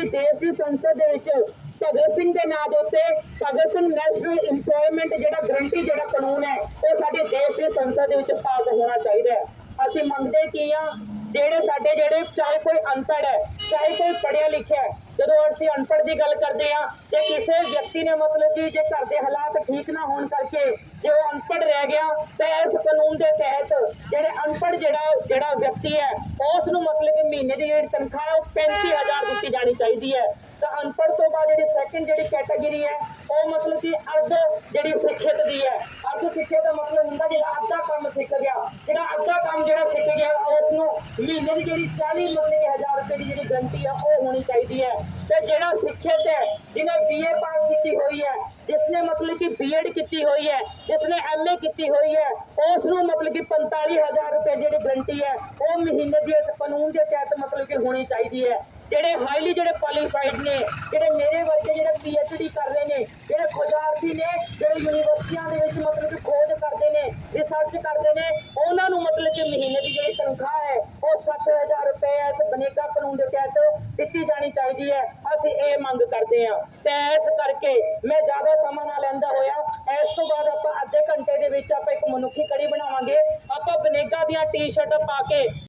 ਸਾਡੀ ਦੇਸ਼ ਦੀ ਸੰਸਦ ਦੇ ਵਿੱਚ ਭਗਤ ਸਿੰਘ ਦੇ ਨਾਂ ਦੇ ਉੱਤੇ ਭਗਤ ਸਿੰਘ ਨੈਸ਼ਨਲ ਇੰਪਲੋਇਮੈਂਟ ਜਿਹੜਾ ਗਰੰਟੀ ਜਿਹੜਾ ਕਾਨੂੰਨ ਹੈ, ਉਹ ਸਾਡੇ ਦੇਸ਼ ਦੀ ਸੰਸਦ ਦੇ ਵਿੱਚ ਪਾਸ ਹੋਣਾ ਚਾਹੀਦਾ ਹੈ। ਅਸੀਂ ਮੰਗਦੇ ਕੀ ਆ ਜਿਹੜੇ ਸਾਡੇ ਜਿਹੜੇ ਚਾਹੇ ਕੋਈ ਅਨਪੜ੍ਹ ਹੈ, ਚਾਹੇ ਕੋਈ ਪੜ੍ਹਿਆ ਲਿਖਿਆ ਹੈ, ਜਦੋਂ ਅਸੀਂ ਅਨਪੜ੍ਹ ਦੀ ਗੱਲ ਕਰਦੇ ਆ ਤੇ ਕਿਸੇ ਵਿਅਕਤੀ ਨੇ ਮਤਲਬ ਕਿ ਜੇ ਘਰ ਦੇ ਹਾਲਾਤ ਠੀਕ ਨਾ ਹੋਣ ਕਰਕੇ ਜੇ ਉਹ ਅਨਪੜ੍ਹ ਰਹਿ ਗਿਆ, ਤਾਂ ਇਸ ਕਾਨੂੰਨ ਦੇ ਤਹਿਤ ਜਿਹੜੇ ਅਨਪੜ੍ਹ ਜਿਹੜਾ ਜਿਹੜਾ ਵਿਅਕਤੀ ਹੈ, ਉਸ ਨੂੰ ਮਤਲਬ ਕਿ ਮਹੀਨੇ ਦੀ ਜਿਹੜੀ ਤਨਖਾਹ ਹੈ, ਉਹ 35000 ਦਿੱਤੀ ਜਾਣੀ ਚਾਹੀਦੀ ਹੈ। ਤਾਂ ਅਨਪੜ੍ਹ ਤੋਂ ਬਾਅਦ ਜਿਹੜੀ ਸੈਕੰਡ ਜਿਹੜੀ ਕੈਟਾਗਰੀ ਹੈ, ਉਹ ਮਤਲਬ ਕਿ ਅਰਧ ਜਿਹੜੀ ਸਿੱਖਿਅਤ ਦੀ ਹੈ। ਅਰਧ ਸਿੱਖਿਅਤ ਦਾ ਮਤਲਬ ਹੁੰਦਾ ਜਿਹੜਾ ਅੱਧਾ ਕੰਮ ਸਿੱਖ ਗਿਆ। ਜਿਹੜਾ ਅੱਧਾ ਕੰਮ ਜਿਹੜਾ ਸਿੱਖ ਗਿਆ ਉਸ ਨੂੰ ਮਹੀਨੇ ਦੀ ਜਿਹੜੀ 40 ਮਤਲਬ ਕਿ ਹਜ਼ਾਰ ਰੁਪਏ ਦੀ ਜਿਹੜੀ ਗਰੰਟੀ ਆ, ਉਹ ਹੋਣੀ ਚਾਹੀਦੀ ਹੈ। ਤੇ ਜਿਹੜਾ ਸਿੱਖਿਅਤ ਹੈ ਜਿਹਨੇ ਬੀਏ ਪਾਸ ਕੀਤੀ ਹੋਈ ਹੈ ਜਿਸਨੇ ਮਤਲਬ ਕਿ ਬੀਐਡ ਕੀਤੀ ਹੋਈ ਹੈ ਜਿਸਨੇ ਐਮਏ ਕੀਤੀ ਹੋਈ ਹੈ ਉਸ ਨੂੰ ਮਤਲਬ ਕਿ 45000 ਰੁਪਏ ਜਿਹੜੀ ਗਰੰਟੀ ਹੈ ਉਹ ਮਹੀਨੇ ਦੀ ਇਸ ਕਾਨੂੰਨ ਦੇ ਤਹਿਤ ਮਤਲਬ ਕਿ ਹੋਣੀ ਚਾਹੀਦੀ ਹੈ ਜਿਹੜੇ ਹਾਈਲੀ ਜਿਹੜੇ ਕੁਆਲੀਫਾਈਡ ਨੇ ਜਿਹੜੇ ਮੇਰੇ ਵਰਗੇ ਜਿਹੜੇ ਪੀਐਚਡੀ ਕਰ ਰਹੇ ਨੇ ਜਿਹੜੇ ਖੋਜਾਰਥੀ ਨੇ ਜਿਹੜੇ ਯੂਨੀਵਰਸਿਟੀਆਂ ਦੇ ਵਿੱਚ ਮਤਲਬ ਕਿ ਖੋਜ ਕਰਦੇ ਨੇ ਰਿਸਰਚ ਕਰਦੇ ਨੇ ਉਹਨਾਂ ਨੂੰ ਮਤਲਬ ਕਿ ਮਹੀਨੇ ਦੀ ਜਿਹੜੀ ਤਨਖਾਹ ਹੈ ਉਹ 60000 ਰੁਪਏ ਇਸ ਬਨੇਕਾ ਕਾਨੂੰਨ ਦੇ ਤਹਿਤ ਦਿੱਤੀ ਜਾਣੀ ਚਾਹੀਦੀ ਹੈ ਅਸੀਂ ਇਹ ਮੰਗ ਕਰਦੇ ਤੇ ਇਸ ਕਰਕੇ ਮੈਂ ਜ਼ਿਆਦਾ ਸਮਾਂ ਨਾ ਲੈਂਦਾ ਹੋਇਆ। ਇਸ ਤੋਂ ਬਾਅਦ ਆਪਾਂ ਅੱਧੇ ਘੰਟੇ ਦੇ ਵਿੱਚ ਆਪਾਂ ਇੱਕ ਮਨੁੱਖੀ ਕੜੀ ਬਣਾਵਾਂਗੇ। ਆਪਾਂ ਬਨੇਗਾ ਦੀਆਂ ਟੀ-ਸ਼ਰਟ ਪਾ ਕੇ